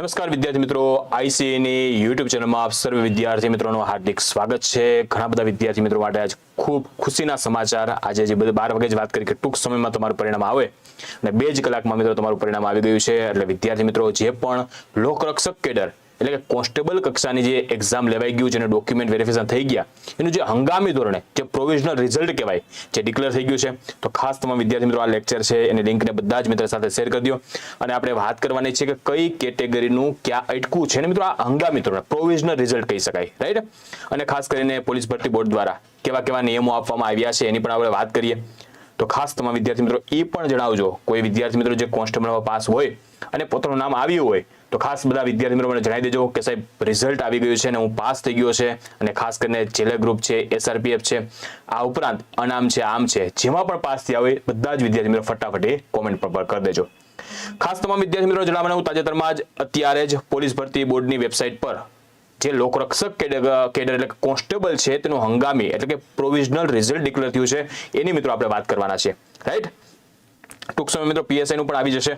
નમસ્કાર વિદ્યાર્થી મિત્રો, આઈસીએની યુટ્યુબ ચેનલમાં આપ સર્વ વિદ્યાર્થી મિત્રોનું હાર્દિક સ્વાગત છે. ઘણા બધા વિદ્યાર્થી મિત્રો માટે આજ ખૂબ ખુશીના સમાચાર. આજે જે બધા બાર વાગે જ વાત કરી કે ટૂંક સમયમાં તમારું પરિણામ આવે અને બે જ કલાકમાં મિત્રો તમારું પરિણામ આવી ગયું છે. એટલે વિદ્યાર્થી મિત્રો, જે પણ લોકરક્ષક કેડર એટલે કે કોન્સ્ટેબલ કક્ષાની જે એક્ઝામ લેવાઈ ગયું છે અને ડોક્યુમેન્ટ વેરિફિકેશન થઈ ગયા, એનું જે હંગામી ધોરણે, જે પ્રોવિઝનલ રિઝલ્ટ કહેવાય, જે ડિક્લેર થઈ ગયું છે, તો ખાસ તમામ વિદ્યાર્થી મિત્રો આ લેક્ચર છે, એની લિંકને બધા જ મિત્રો સાથે શેર કરી દો. અને આપણે વાત કરવાની છે કે કઈ કેટેગરીનું ક્યાં અટકું છે, અને મિત્રો આ હંગામી ધોરણે પ્રોવિઝનલ રિઝલ્ટ કહી શકાય રાઈટ અને ખાસ કરીને પોલીસ ભરતી બોર્ડ દ્વારા કેવા કેવા નિયમો આપવામાં આવ્યા છે, એની પણ આપણે વાત કરીએ. તો ખાસ તમામ વિદ્યાર્થી મિત્રો એ પણ જણાવજો. કોઈ વિદ્યાર્થી મિત્રો જે કોન્સ્ટેબલમાં પાસ હોય અને પોતાનું નામ આવ્યું હોય, તો ખાસ બધા વિદ્યાર્થી મિત્રો મને જણાવી દેજો કે સાહેબ રિઝલ્ટ આવી ગયું છે અને હું પાસ થઈ ગયો છે અને ખાસ કરીને જેલે ગ્રુપ છે એસઆરપીએફ છે, આ ઉપરાંત અનામ છે, આમ છે, જેમાં પણ પાસ થયા હોય બધા જ વિદ્યાર્થી મિત્રો ફટાફટ કોમેન્ટ પર કરી દેજો. ખાસ તમામ વિદ્યાર્થી મિત્રો જણાવવાનું તાજેતરમાં જ અત્યારે જ પોલીસ ભરતી બોર્ડની વેબસાઇટ પર જે લોકરક્ષક કેડર એટલે કોન્સ્ટેબલ છે, તેનું હંગામી એટલે કે પ્રોવિઝનલ રિઝલ્ટ ડિક્લેર થયું છે. એની મિત્રો આપણે વાત કરવાના છે. રાઈટ ટૂંક સમય મિત્રો પીએસઆઈનું પણ આવી જશે.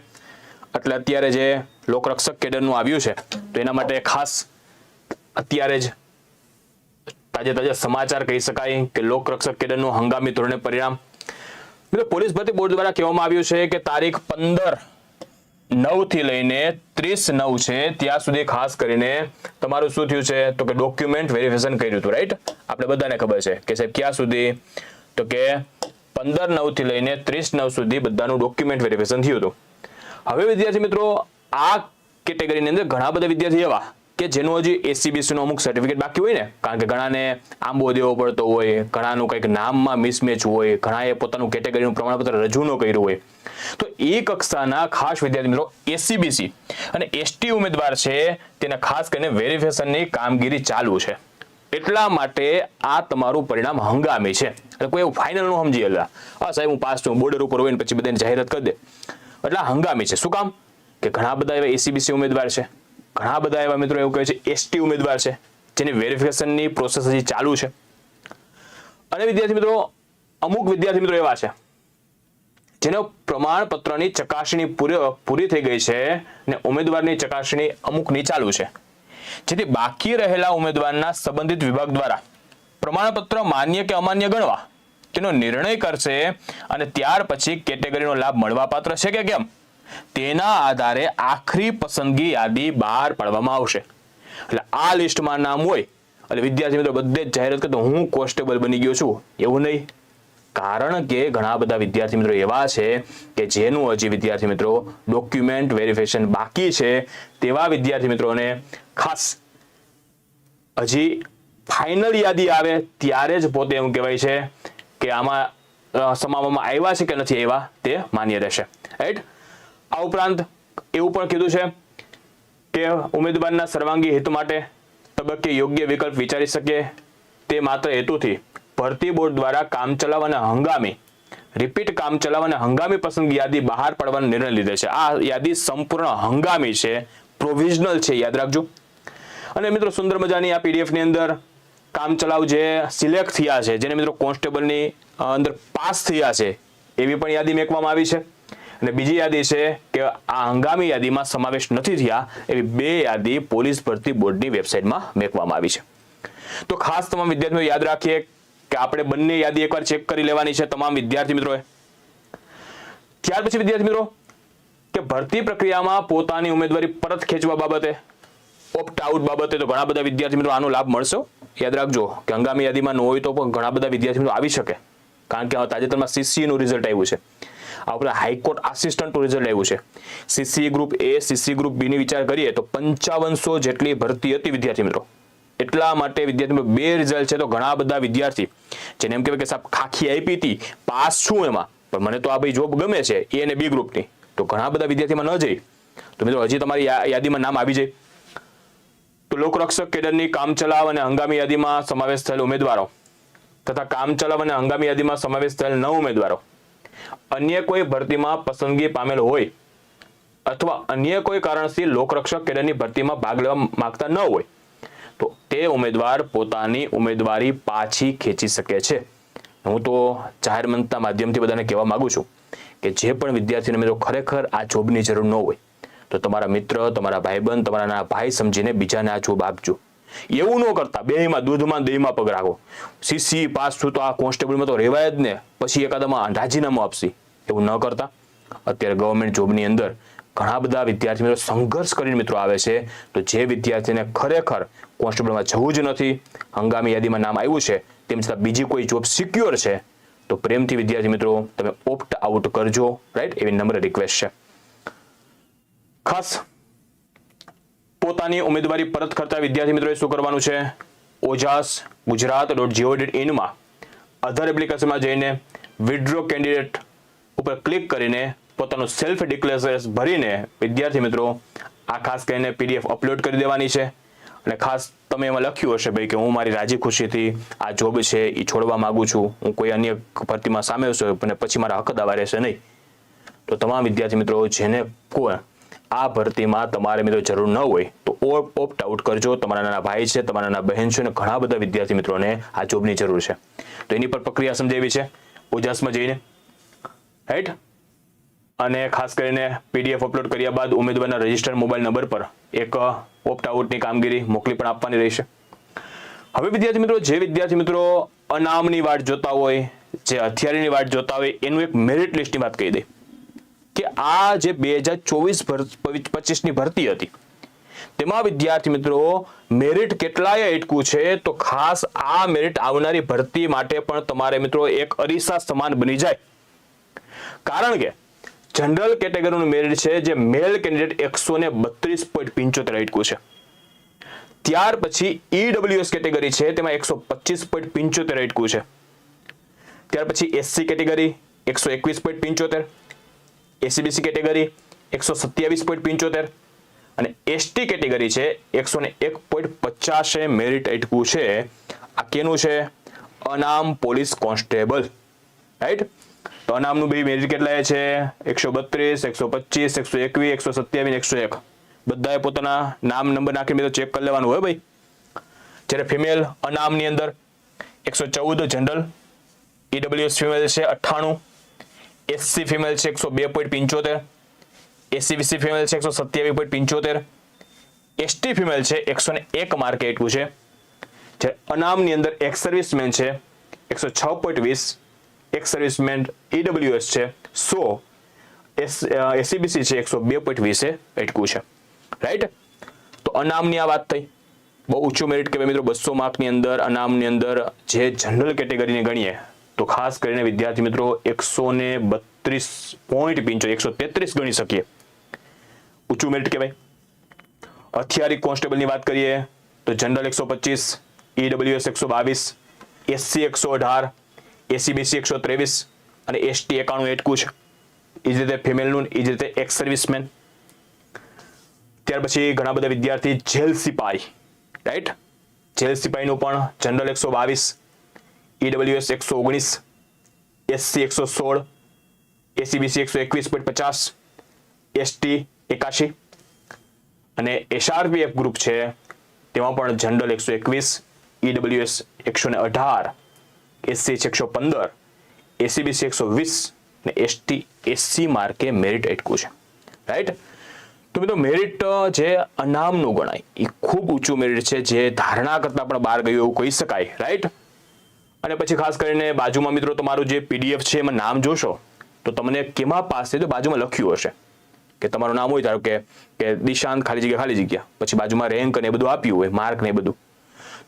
એટલે અત્યારે જે લોકરક્ષક કેડરનું આવ્યું છે, તો એના માટે ખાસ અત્યારે જ તાજે તાજા સમાચાર કહી શકાય કે લોકરક્ષક કેડરનું હંગામી ધોરણે પરિણામ. મિત્રો પોલીસ ભરતી બોર્ડ દ્વારા કહેવામાં આવ્યું છે કે તારીખ પંદર નવથી લઈને ત્રીસ નવ છે. ત્યાં સુધી ખાસ કરીને તમારું શું થયું છે? તો કે ડોક્યુમેન્ટ વેરિફિકેશન કર્યું હતું રાઈટ આપણે બધાને ખબર છે કે સાહેબ, ક્યાં સુધી? તો કે પંદર નવથી લઈને ત્રીસ નવ સુધી બધાનું ડોક્યુમેન્ટ વેરિફિકેશન થયું હતું. હવે વિદ્યાર્થી મિત્રો, આ કેટેગરીની અંદર ઘણા બધા વિદ્યાર્થી એવા કે જેનું હજી એસસીબીસી નું અમુક સર્ટિફિકેટ બાકી હોય ને, કારણ કે ઘણાને આંબો દેવો પડતો હોય, ઘણાનું કંઈક નામમાં મિસમેચ હોય, ઘણાએ પોતાનું કેટેગરીનું પ્રમાણપત્ર રજૂ ન કર્યું હોય. તો એ કક્ષાના ખાસ વિદ્યાર્થી મિત્રો એસસીબીસી અને એસટી ઉમેદવાર છે, તેના ખાસ કરીને વેરિફિકેશનની કામગીરી ચાલુ છે. એટલા માટે આ તમારું પરિણામ હંગામી છે. એટલે કોઈ એવું ફાઇનલનું સમજી લેતા હા સાહેબ, હું પાસ છું બોર્ડર ઉપર હોય ને પછી બધાને જાહેરાત કરી દે. એટલે હંગામી છે. શું કામ? કે ઘણા બધા એવા એસીબીસી ઉમેદવાર છે. ઘણા બધા એવા મિત્રો એવું કહે છે, એસટી ઉમેદવાર છે, જેની વેરિફિકેશનની પ્રોસેસ હજી ચાલુ છે. અને વિદ્યાર્થી મિત્રો, અમુક વિદ્યાર્થી મિત્રો એવા છે, જેનો પ્રમાણપત્રની ચકાસણી પૂરી થઈ ગઈ છે અને ઉમેદવારની ચકાસણી અમુકની ચાલુ છે. જેથી બાકી રહેલા ઉમેદવારના સંબંધિત વિભાગ દ્વારા પ્રમાણપત્ર માન્ય કે અમાન્ય ગણવા તેનો નિર્ણય કરશે અને ત્યાર પછી કેટેગરીનો લાભ મળવાપાત્ર છે કે કેમ? તેના આધારે આખરી પસંદગી યાદી બહાર પાડવામાં આવશે. એટલે આ લિસ્ટમાં નામ હોય એટલે વિદ્યાર્થી મિત્રો બધે જ જાહેરાત કરતો હું કોન્સ્ટેબલ બની ગયો છું. એવું નહીં. કારણ કે ઘણા બધા વિદ્યાર્થી મિત્રો એવા છે કે જેનું હજી વિદ્યાર્થી મિત્રો ડોક્યુમેન્ટ વેરિફિકેશન બાકી છે, તેવા વિદ્યાર્થી મિત્રોને ખાસ હજી ફાઇનલ યાદી આવે ત્યારે જ પોતે એમ કહેવાય છે કે આમાં સમાવવામાં આવ્યા છે કે નથી આવ્યા તે માન્ય રહેશે. રાઈટ આ ઉપરાંત એવું પણ કીધું છે કે ઉમેદવારના સર્વાંગી હિત માટે તબક્કે યોગ્ય વિકલ્પ વિચારી શકે તે માત્ર હેતુથી. ભરતી બોર્ડ દ્વારા કામચલાઉ અને હંગામી રિપીટ કામચલાઉ અને હંગામી પસંદગી યાદી બહાર પાડવાનો નિર્ણય લીધો છે. આ યાદી સંપૂર્ણ હંગામી છે પ્રોવિઝનલ છે, યાદ રાખજો. અને મિત્રો સુંદર મજાની આ પીડીએફની અંદર કામચલાઉ જે સિલેક્ટ થયા છે, જેને મિત્રો કોન્સ્ટેબલની અંદર પાસ થયા છે, એવી પણ યાદી મેકવામાં આવી છે. અને બીજી યાદી છે કે આ હંગામી યાદીમાં સમાવેશ નથી થયા એવી બે યાદી પોલીસ ભરતી બોર્ડની વેબસાઇટમાં મેકવામાં આવી છે. તો ખાસ તમામ વિદ્યાર્થીઓ યાદ રાખીએ કે આપણે બંને યાદી એકવાર ચેક કરી લેવાની છે તમામ વિદ્યાર્થી મિત્રોએ. ત્યાર પછી વિદ્યાર્થી મિત્રો, કે ભરતી પ્રક્રિયામાં પોતાની ઉમેદવારી પરત ખેંચવા બાબતે ઓપ્ટ આઉટ બાબતે તો ઘણા બધા વિદ્યાર્થી મિત્રો આનો લાભ મળશે. યાદ રાખજો કે હંગામી યાદીમાં ન હોય તો પણ ઘણા બધા વિદ્યાર્થી મિત્રો આવી શકે. કારણ કે તાજેતરમાં સીસીનું રિઝલ્ટ આવ્યું છે. આ હાઈકોર્ટ આસિસ્ટન્ટ રિઝલ્ટ આવ્યું છે. CC group A CC group બીની વિચાર કરીએ તો પંચાવનસો જેટલી ભરતી હતી વિદ્યાર્થી મિત્રો. એટલા માટે વિદ્યાર્થી બે રિઝલ્ટ છે તો ઘણા બધા વિદ્યાર્થી. જેને એમ કહેવાય કે સાહેબ ખાખી આપી હતી, પાસ છું એમાં. પણ મને તો આ ભાઈ જોબ ગમે છે, એ અને બી ગ્રુપની તો ઘણા બધા વિદ્યાર્થીમાં ન જઈ. તો મિત્રો હજી તમારી યાદીમાં નામ આવી જાય. તો લોકરક્ષક કેડરની કામચલાવ અને હંગામી યાદીમાં સમાવેશ થયેલ ઉમેદવારો. તથા કામચલાવ અને હંગામી યાદીમાં સમાવેશ થયેલ નવ ઉમેદવારો. અન્ય કોઈ ભરતીમાં પસંદગી પામેલ હોય અથવા અન્ય કોઈ કારણથી લોકરક્ષક કેડરની ભરતીમાં ભાગ લેવા માંગતા ન હોય, તો તે ઉમેદવાર પોતાની ઉમેદવારી પાછી ખેંચી શકે છે. હું તો જાહેર મંચના માધ્યમથી બધાને કહેવા માંગુ છું કે જે પણ વિદ્યાર્થીને મિત્રો ખરેખર આ જોબની જરૂર ન હોય, તો તમારા મિત્ર, તમારા ભાઈબંધ, તમારા ભાઈ સમજીને બીજાને આ જોબ આપજો. એવું ન કરતા બેમાં દૂધમાં દહીંમાં પગ રાખો. સીસી પાસ છું તો આ કોન્સ્ટેબલમાં તો રહેવાય જ ને, પછી એકાદામાં રાજીનામું આપશી. એવું ન કરતા. અત્યારે ગવર્મેન્ટ જોબની અંદર ઘણા બધા વિદ્યાર્થી મિત્રો સંઘર્ષ કરીને મિત્રો આવે છે. તો જે વિદ્યાર્થીને ખરેખર કોન્સ્ટેબલમાં જવું જ નથી, હંગામી યાદીમાં નામ આવ્યું છે, તેમ છતાં બીજી કોઈ જોબ સિક્યોર છે, તો પ્રેમથી વિદ્યાર્થી મિત્રો તમે ઓપ્ટ આઉટ કરજો રાઈટ એવી નમ્ર રિક્વેસ્ટ છે. ખાસ પોતાની ઉમેદવારી પરત કરતા વિદ્યાર્થી મિત્રોએ શું કરવાનું છે? Ojas Gujarat dot G O dot ઇનમાં other એપ્લિકેશનમાં જઈને વિડ્રો કેન્ડિડેટ ઉપર ક્લિક કરીને પોતાનું સેલ્ફ ડિક્લેરેશન ભરીને, વિદ્યાર્થી મિત્રો, આ ખાસ કરીને પીડીએફ અપલોડ કરી દેવાની છે. અને ખાસ તમે એમાં લખ્યું હશે ભાઈ કે હું મારી રાજી ખુશીથી આ જોબ છે એ છોડવા માંગુ છું. હું કોઈ અન્ય ભરતીમાં સામેલ છું અને પછી મારા હક દાવા રહેશે નહીં. તો તમામ વિદ્યાર્થી મિત્રો, જેને કોઈ આ ભરતીમાં તમારે મિત્રો જરૂર ન હોય, તો ઓપ્ટ આઉટ કરજો. તમારા નાના ભાઈ છે, તમારા નાના બહેન છે અને ઘણા બધા વિદ્યાર્થી મિત્રોને આ જોબની જરૂર છે. તો એની પર પ્રક્રિયા સમજાવી છે. ઓજાસમાં જઈને રાઈટ અને ખાસ કરીને પીડીએફ અપલોડ કર્યા બાદ ઉમેદવારના રજિસ્ટર્ડ મોબાઈલ નંબર પર એક ઓપ્ટ આઉટની કામગીરી મોકલી પણ આપવાની રહેશે. હવે વિદ્યાર્થી મિત્રો, જે વિદ્યાર્થી મિત્રો અનામની વાટ જોતા હોય, જે હથિયારીની વાટ જોતા હોય, એનું એક મેરિટ લિસ્ટની વાત કહી દે કે આ જે બે હજાર ચોવીસ પચીસની ભરતી હતી, તેમાં વિદ્યાર્થી મિત્રો મેરિટ કેટલાય અટકું છે? તો ખાસ આ મેરિટ આવનારી ભરતી માટે પણ તમારે મિત્રો એક અરીસા સમાન બની જાય. કારણ કે જનરલ કેટેગરીનું મેરિટ છે જે મેલ કેન્ડિડેટ એકસો ને બત્રીસ પોઈન્ટ પંચોતેર અટકું છે. ત્યાર પછી ઈડબ્લ્યુએસ કેટેગરી છે તેમાં એકસો પચીસ પોઈન્ટ પંચોતેર અટકું છે. ત્યાર પછી એસસી કેટેગરી એકસો એકવીસ પોઈન્ટ પંચોતેર એસીબીસી કેટેગરી એકસો સત્યાવીસ પોઈન્ટ પંચોતેર અને એસટી કેટેગરી છે એકસો ને એક પોઈન્ટ પચાસે મેરિટ અટકું છે. આ કેનું છે? અનામ પોલીસ કોન્સ્ટેબલ. રાઈટ? તો અનામનું બે મેરિટ કેટલા છે, એકસો બત્રીસ, એકસો પચીસ, એકસો એકવીસ, એકસો સત્યાવીસ, એકસો એક. બધાએ પોતાના નામ નંબર નાખીને તો ચેક કરી લેવાનું હોય ભાઈ. જ્યારે ફિમેલ અનામની અંદર એકસો ચૌદ જનરલ ઈડબ્લ્યુએસ ફિમેલ છે અઠ્ઠાણું એસસી ફિમેલ છે એકસો બે પોઈન્ટ પંચોતેર એસસીબીસી ફિમેલ છે એકસો સત્યાવીસ પોઈન્ટ પંચોતેર એસટી ફિમેલ છે એકસો એક માર્કે એટલું છે. જ્યારે અનામની અંદર એક્સ સર્વિસમેન છે એકસો છ પોઈન્ટ વીસ એક સર્વિસમેન ઈડબ્લ્યુએસ છે. સો એસ એસીબીસી છે, એકસો બે પોઈન્ટ વીસે અટક્યું છે. રાઈટ તો અનામની આ વાત થઈ. બહુ ઊંચું મેરિટ કહેવાય મિત્રો. બસો માર્કની અંદર અનામની અંદર જે જનરલ કેટેગરીને ગણીએ, તો ખાસ કરીને વિદ્યાર્થી મિત્રો એકસો ને બત્રીસ પોઈન્ટ પિંચો એકસો તેત્રીસ ગણી શકીએ. ઊંચું મેરિટ કહેવાય. હથિયારી કોન્સ્ટેબલની વાત કરીએ, તો જનરલ એકસો પચીસ ઈડબ્લ્યુએસ એકસો બાવીસ એસસી એકસો અઢાર એસીબીસી એકસો ત્રેવીસ અને એસટી એકાણું એટકું છે. એ જ રીતે ફિમેલનું એ જ રીતે એક્સ સર્વિસમેન ત્યાર પછી ઘણા બધા વિદ્યાર્થી જેલ સિપાઈ રાઈટ જેલ સિપાહીનું પણ જનરલ એકસો બાવીસ ઈડબ્લ્યુએસ એકસો ઓગણીસ એસસી એકસો સોળ એસીબીસી એકસો એકવીસ પોઈન્ટ પચાસ એસટી એકાશી અને એસઆરપીએફ ગ્રુપ છે, તેમાં પણ જનરલ એકસો એકવીસ ઈડબ્લ્યુએસ એકસો ને અઢાર એસસી એકસો પંદર એસીબીસી એકસો વીસ ને એસટી એસસી માર્કે મેરિટ એટકું છે. રાઈટ તો મિત્રો મેરિટ જે અનામનું ગણાય, એ ખૂબ ઊંચું મેરિટ છે, જે ધારણા કરતાં પણ બહાર ગયું એવું કહી શકાય. રાઈટ અને પછી ખાસ કરીને બાજુમાં મિત્રો તમારું જે પીડીએફ છે એમાં નામ જોશો, તો તમને કેમાં પાસ થયો તો બાજુમાં લખ્યું હશે. કે તમારું નામ હોય ધારો કે દિશાંત ખાલી જગ્યા ખાલી જગ્યા. પછી બાજુમાં રેન્ક ને એ બધું આપ્યું હોય માર્ક ને એ બધું.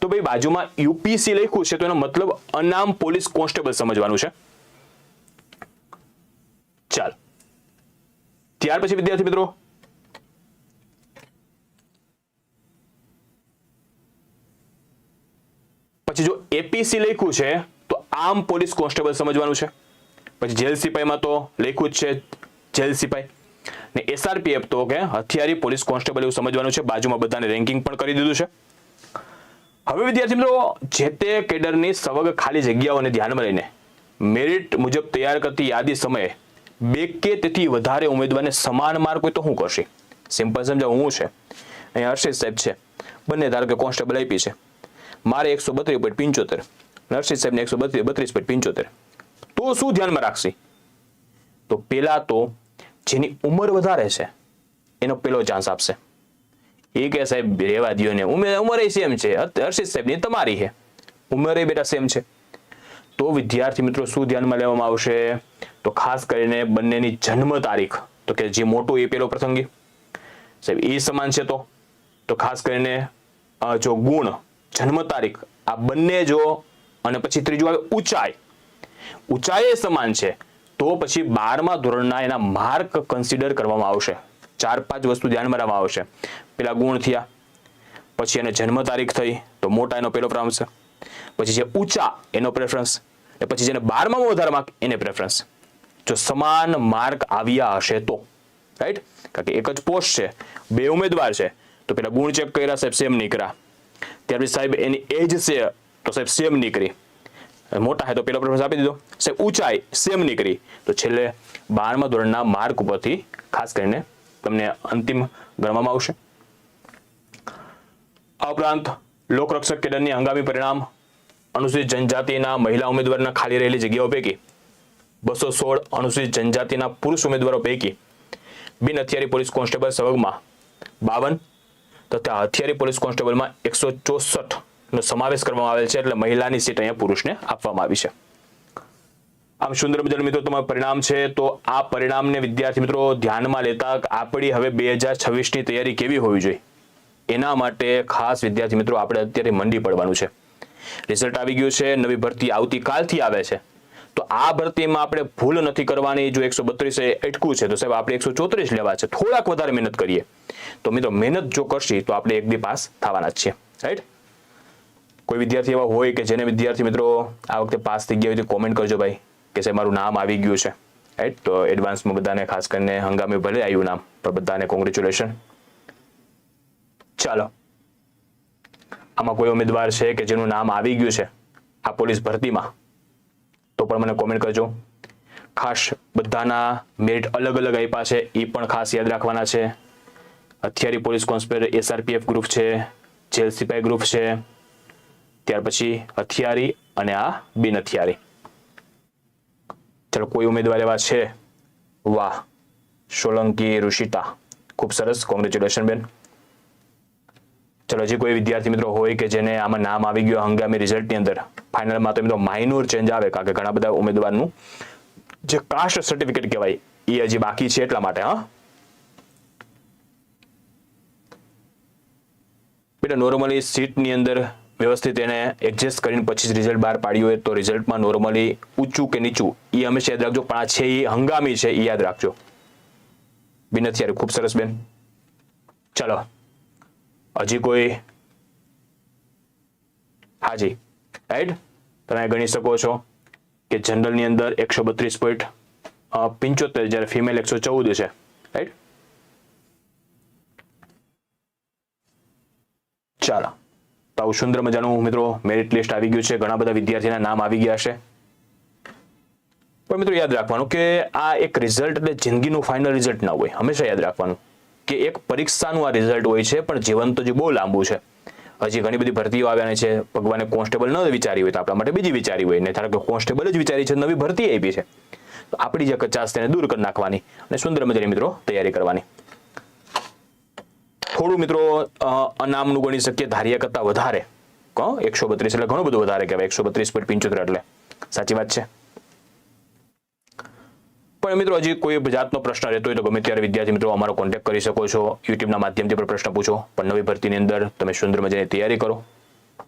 તો ભાઈ બાજુમાં યુપીસી લખ્યું છે તો એનો મતલબ અનામ પોલીસ કોન્સ્ટેબલ સમજવાનું છે. ચાલ. ત્યાર પછી વિદ્યાર્થી મિત્રો. પછી જો એપીસી લખ્યું છે તો આમ પોલીસ કોન્સ્ટેબલ સમજવાનું છે. પછી જેલ સિપાહીમાં તો લખ્યું જ છે જેલ સિપાઈ. ને એસઆરપીએફ તો કે હથિયારી પોલીસ કોન્સ્ટેબલ એવું સમજવાનું છે. બાજુમાં બધાને રેન્કિંગ પણ કરી દીધું છે. હવે વિદ્યાર્થી મિત્રો, જે તે કેડરની સવગ ખાલી જગ્યાઓને ધ્યાનમાં લઈને મેરિટ મુજબ તૈયાર કરતી યાદી સમયે બે કે તેથી વધારે ઉમેદવારને સમાન માર્ક હોય તો શું કરશે? સિમ્પલ સમજાવ, હું છે. અહીંયા હર્ષિત સાહેબ છે. બંને ધારો કે કોન્સ્ટેબલ આપી છે. મારે એકસો બત્રીસ પોઈન્ટ પંચોતેર. નરસિંહ સાહેબને એકસો બત્રીસ બત્રીસ પોઈન્ટ પંચોતેર. તો શું ધ્યાનમાં રાખશે? તો પેલા તો જેની ઉંમર વધારે છે, એનો પેલો ચાન્સ આપશે. એ કે સાહેબ રેવા દો ને ઉમેર ઉંમરે સેમ છે. હર્ષિત સાહેબની તમારી છે. ઉંમરે બેટા સેમ છે. તો વિદ્યાર્થી મિત્રો, શું ધ્યાનમાં લેવામાં આવશે? તો ખાસ કરીને બંનેની જન્મ તારીખ. તો કે જે મોટું એ પેલો પ્રસંગી. સાહેબ, એ સમાન છે તો? તો ખાસ કરીને જો ગુણ, જન્મ તારીખ, આ બંને જો અને પછી ત્રીજું આવે ઊંચાઈ. ઊંચાઈ સમાન છે. તો પછી બારમા ધોરણના એના માર્ક કન્સિડર કરવામાં આવશે. ચાર પાંચ વસ્તુ ધ્યાનમાં રાખવામાં આવશે. પેલા ગુણ થયા, પછી એને જન્મ તારીખ થઈ, તો મોટા એનો પહેલો પ્રેફરન્સ પછી જે ઊંચા એનો પ્રેફરન્સ પછી જેને બારમાં વધારે માર્ક એને પ્રેફરન્સ જો સમાન માર્ક આવ્યા હશે તો રાઈટ કારણ કે એક જ પોસ્ટ છે, બે ઉમેદવાર છે, તો પેલા ગુણ ચેક કર્યા, સાહેબ સેમ નીકળ્યા. ત્યાર પછી સાહેબ એની એજ છે, તો સાહેબ સેમ નીકળી. મોટા હે તો પેલો પ્રેફરન્સ આપી દીધો. સાહેબ ઊંચાઈ સેમ નીકળી. તો છેલ્લે બારમા ધોરણના માર્ક ઉપરથી ખાસ કરીને તમને અંતિમ ગણવામાં આવશે. આ ઉપરાંત લોકરક્ષક કેડરની હંગામી પરિણામ અનુસૂચિત જનજાતિના મહિલા ઉમેદવારના ખાલી રહેલી જગ્યાઓ પૈકી બસો સોળ અનુસૂચિત જનજાતિના પુરુષ ઉમેદવારો પૈકી બિન હથિયારી પોલીસ કોન્સ્ટેબલ સવગમાં બાવન તથા હથિયારી પોલીસ કોન્સ્ટેબલમાં એકસો ચોસઠ નો સમાવેશ કરવામાં આવેલ છે એટલે મહિલાની સીટ અહીંયા પુરુષને આપવામાં આવી છે. આમ સુંદર મજાનું મિત્રો, તમારું પરિણામ છે તો આ પરિણામને વિદ્યાર્થી મિત્રો ધ્યાનમાં લેતા આપણી હવે બે હજાર છવ્વીસની તૈયારી કેવી હોવી જોઈએ? એના માટે ખાસ વિદ્યાર્થી મિત્રો આપણે અત્યારે મંડી પડવાનું છે. રિઝલ્ટ આવી ગયું છે, નવી ભરતી આવતીકાલથી આવે છે. તો આ ભરતીમાં આપણે ભૂલ નથી કરવાની, જો એકસો બત્રીસ અટકું છે, તો સાહેબ આપણે એકસો ચોત્રીસ લેવા છે. થોડાક વધારે મહેનત કરીએ. તો મિત્રો મહેનત જો કરશી, તો આપણે એક દી પાસ થવાના જ છીએ. રાઈટ કોઈ વિદ્યાર્થી એવા હોય કે જેને વિદ્યાર્થી મિત્રો આ વખતે પાસ થઈ ગયા હોય તો કોમેન્ટ કરજો ભાઈ. કે સાહેબ મારું નામ આવી ગયું છે. રાઈટ તો એડવાન્સમાં બધાને ખાસ કરીને હંગામી ભલે આવ્યું નામ, પણ બધાને કોંગ્રેચ્યુલેશન ચાલો. આમાં કોઈ ઉમેદવાર છે કે જેનું નામ આવી ગયું છે, આ પોલીસ ભરતીમાં? તો પણ મને કોમેન્ટ કરજો. ખાસ બધાના મેરિટ અલગ અલગ આપ્યા છે એ પણ ખાસ યાદ રાખવાના છે. હથિયારી પોલીસ કોન્સ્ટેબલ એસઆરપીએફ ગ્રુપ છે, જેલ સિપાઈ ગ્રુપ છે. ત્યાર પછી હથિયારી અને આ બિન હથિયારી. ચાલો કોઈ ઉમેદવાર એવા છે વાહ સોલંકી ઋષિતા ખૂબ સરસ કોંગ્રેચ્યુલેશન બેન ચલો હજી કોઈ વિદ્યાર્થી મિત્રો હોય કે જેને આમાં નામ આવી ગયું હંગામી રિઝલ્ટની અંદર ફાઇનલમાં તો મિત્રો માઇનોર ચેન્જ આવે કારણ કે ઘણા બધા ઉમેદવારનું જે કાસ્ટ સર્ટિફિકેટ કહેવાય એ હજી બાકી છે એટલા માટે હા બેટા નોર્મલી સીટની અંદર વ્યવસ્થિત એને એડજસ્ટ કરીને પછી રિઝલ્ટ બહાર પાડ્યું હોય તો રિઝલ્ટમાં નોર્મલી ઊંચું કે નીચું એ હંમેશા યાદ રાખજો. પણ આ છે એ હંગામી છે એ યાદ રાખજો. બિન, અત્યારે ખૂબ સરસ બેન. ચલો. હજી કોઈ? હાજી રાઈટ તમે ગણી શકો છો કે જનરલની અંદર એકસો બત્રીસ પોઈન્ટ પંચોતેર જ્યારે ફિમેલ એકસો ચૌદ છે. રાઈટ ચાલો. આવું સુંદર મજાનું મિત્રો મેરિટ લિસ્ટ આવી ગયું છે, ઘણા બધા વિદ્યાર્થીના નામ આવી ગયા છે. પણ મિત્રો યાદ રાખવાનું કે આ એક રિઝલ્ટ એટલે જિંદગીનું ફાઇનલ રિઝલ્ટ ના હોય, હંમેશા યાદ રાખવાનું કે એક પરીક્ષાનું આ રિઝલ્ટ હોય છે, પણ જીવન તો જે બહુ લાંબુ છે. હજી ઘણી બધી ભરતીઓ આવ્યાની છે, ભગવાને કોન્સ્ટેબલ ન વિચારી હોય તો આપણા માટે બીજી વિચારી હોય ને ધારો કે કોન્સ્ટેબલ જ વિચારી છે, નવી ભરતી આવી છે. તો આપણી જે કચાસ તેને દૂર કરી નાખવાની અને સુંદર મજાની મિત્રો તૈયારી કરવાની. થોડું મિત્રો અનામનું ગણી શકીએ, ધાર્યા કરતા વધારે. કહો એકસો બત્રીસ એટલે ઘણું બધું વધારે કહેવાય. એકસો બત્રીસ પોઈન્ટ પંચોતેર એટલે. સાચી વાત છે? પણ મિત્રો, હજી કોઈ જાતનો પ્રશ્ન રહેતો હોય તો ગમે ત્યારે વિદ્યાર્થી મિત્રો અમારો કોન્ટેક્ટ કરી શકો છો. યુટ્યુબના માધ્યમથી પણ પ્રશ્ન પૂછો. પણ નવી ભરતીની અંદર તમે સુંદર મજાની તૈયારી કરો.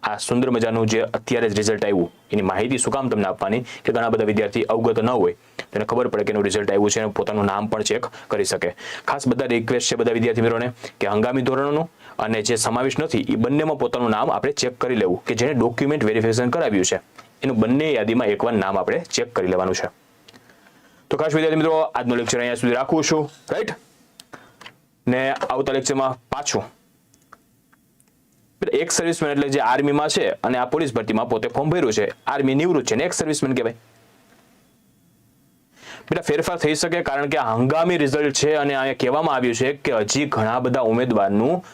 આ સુંદર મજાનું જે અત્યારે જ રિઝલ્ટ આવ્યું, એની માહિતી શું કામ તમને આપવાની કે ઘણા બધા વિદ્યાર્થી અવગત ન હોય, તેને ખબર પડે કે એનું રિઝલ્ટ આવ્યું છે અને પોતાનું નામ પણ ચેક કરી શકે. ખાસ બધા રિક્વેસ્ટ છે બધા વિદ્યાર્થી મિત્રોને કે હંગામી ધોરણોનું અને જે સમાવેશ નથી એ બંનેમાં પોતાનું નામ આપણે ચેક કરી લેવું કે જેને ડોક્યુમેન્ટ વેરિફિકેશન કરાવ્યું છે. એનું બંને યાદીમાં એકવાર નામ આપણે ચેક કરી લેવાનું છે. તો ખાસ વિદ્યાર્થી મિત્રો, આજનો લેક્ચર અહીંયા સુધી રાખું છું. રાઈટ ને આવતા લેક્ચરમાં પાછું એક સર્વિસમેન એટલે જે આર્મીમાં છે અને આ પોલીસ ભરતીમાં પોતે ફોર્મ ભર્યું છે. આર્મી નિવૃત્ત છે ને એક સર્વિસમેન કહેવાય. બેટા, ફેરફાર થઈ શકે કારણ કે હંગામી રિઝલ્ટ છે અને અહીંયા કહેવામાં આવ્યું છે કે હજી ઘણા બધા ઉમેદવારનું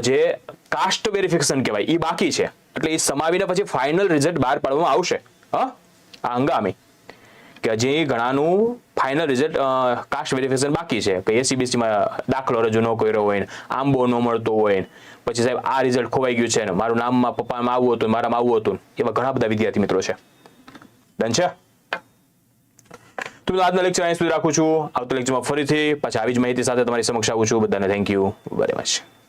જે કાસ્ટ વેરિફિકેશન કહેવાય એ બાકી છે. એટલે એ સમાવીને પછી ફાઇનલ રિઝલ્ટ બહાર પાડવામાં આવશે. હા? હંગામી. કે હજી ઘણાનું ફાઇનલ રિઝલ્ટ કાસ્ટ વેરિફિકેશન બાકી છે. કે એસીબીસીમાં દાખલો રજૂ ન કર્યો હોય ને, આંબો ન મળતો હોય ને, પછી સાહેબ આ રિઝલ્ટ ખોવાઈ ગયું છે ને, મારું નામમાં પપ્પામાં આવું હતું મારામાં આવવું હતું એવા ઘણા બધા વિદ્યાર્થી મિત્રો છે. ડન છે? તો આજના લેક્ચર અહીં સુધી રાખું છું. આવતા લેક્ચરમાં ફરીથી પાછા આવી જ માહિતી સાથે તમારી સમક્ષ આવું છું. બધાને થેન્ક યુ વેરી મચ